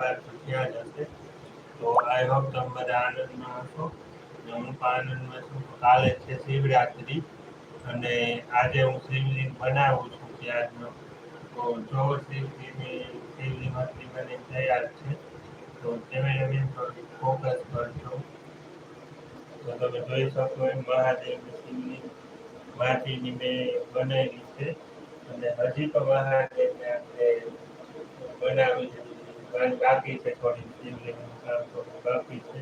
ત્યાં જશે આનંદમાં હશો અને હું પણ કાલે છે શિવરાત્રિ અને આજે હું શિવલિંગ બનાવું છું ત્યારનો તો જો શિવજીની શિવલિંગ હતી મને તૈયાર છે તો કેમેરામેન પર ફોકસ કરજો તો તમે જોઈ શકો એમ મહાદેવની શિવલિંગ માટીની મેં બનાવી છે અને હજી પણ મહાદેવને આપણે બનાવી છે આ છે થોડી ઇંગ્લિશનું કામ થોડું બાકી છે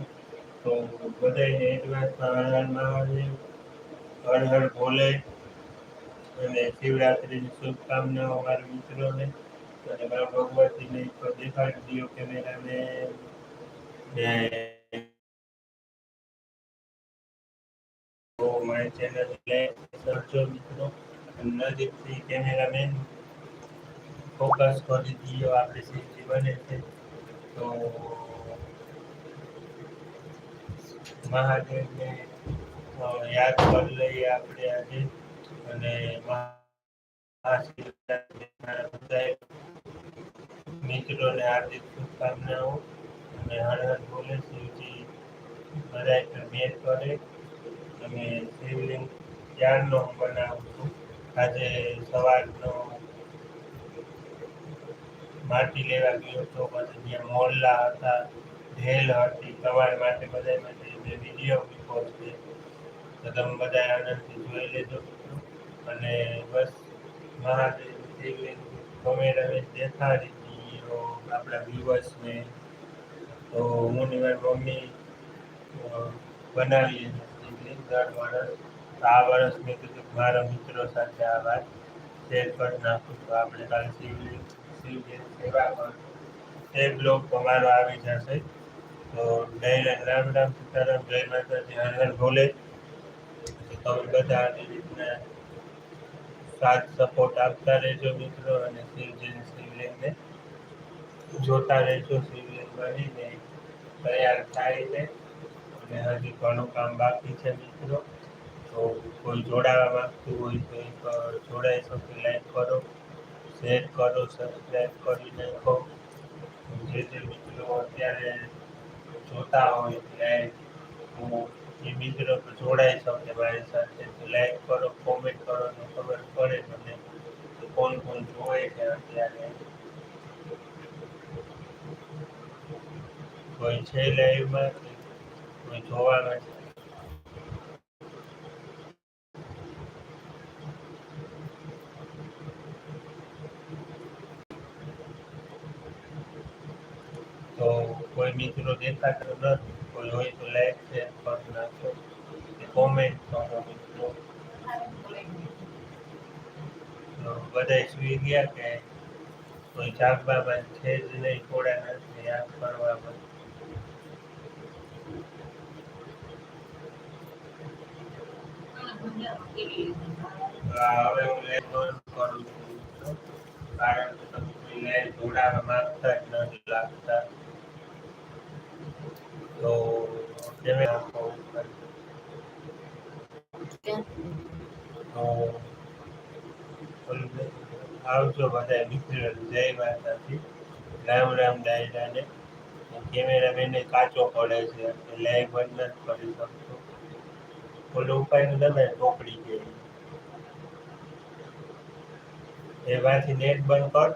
તો બધાને એડવાન્સમાં મહારાજ હર હર ભોલે અને શિવરાત્રિની શુભકામનાઓ મારા મિત્રોને અને મારા ભગવતીને તો દેખાડી દો કેમેરાને મારી ચેનલ સર્ચો મિત્રો નજીકથી કેમેરામેન ફોકસ કરજો આપલે સે જીવને તો મહાગે અને યાદ કરલે આપડે આજે અને આ સિદ્ધાંત મત જાય નીચડો ને આ દીક સમજાવ અને આને બોલે છે કે દરેક મેર પડે તમે સેવલિંગ યાર નો બનાવજો આજે સવાલનો માટી લેવા ગયો તો પછી ત્યાં મોલ્લા હતા ઢેલ હતી તમારા માટે બધા માટે મેં વિડીયો મૂક્યો છે તો તમે બધા આનંદથી જોઈ લેજો અને બસ મહાદેવને ગમે રમે દેતા રીતી આપણા વ્યુઅર્સને તો હું ને મારી મમ્મી બનાવીએ એટલે દર વર્ષ આ વર્ષ મેં કીધું મારા મિત્રો સાથે આ વાત શેર કરી નાખું તો આપણે કાલે શિવલિંગ તે બ્લોગ તમારો આવી જશે તો જય રામ રામ સીતારામ જય માતાજી હર હર ભોલે તો તમે બધા આવી રીતના સાથ સપોર્ટ આપતા રહેજો મિત્રો અને શિવજીને શિવલિંગને જોતા રહેજો શિવલિંગ બનીને તૈયાર થાય છે અને હજી ઘણું કામ બાકી છે મિત્રો તો કોઈ જોડાવા માંગતું હોય તો એક જોડાઈ શકે લાઈક કરો શેર કરો સબસ્ક્રાઈબ કરી નાખો જે જે મિત્રો અત્યારે જોતા હોય લાઈક હું એ મિત્રો જોડાઈ શકે મારી સાથે લાઈક કરો કોમેન્ટ કરો તો ખબર પડે મને કોણ કોણ જોવે છે અત્યારે કોઈ છે લાઈવમાં કોઈ જોવા નથી तो कोई मित्रों देखा तो न कोई हो तो लाइक शेयर कर नाखो कॉमेंट तो हम मित्रों तो बधाई सुई गया के कोई चाक बाबा छे ज नहीं थोड़ा ना से याद पर हां अब मैं लेन कर કારણ કે તમે કોઈને જોડાવા માંગતા જ નથી લાગતા તો કેમે આપો કાચો પડે છે લાઈવ બંધ નથી કરી શકતો ઓલો ઉપાય તમે ટોકડી ગઈ એમાંથી નેટ બંધ કર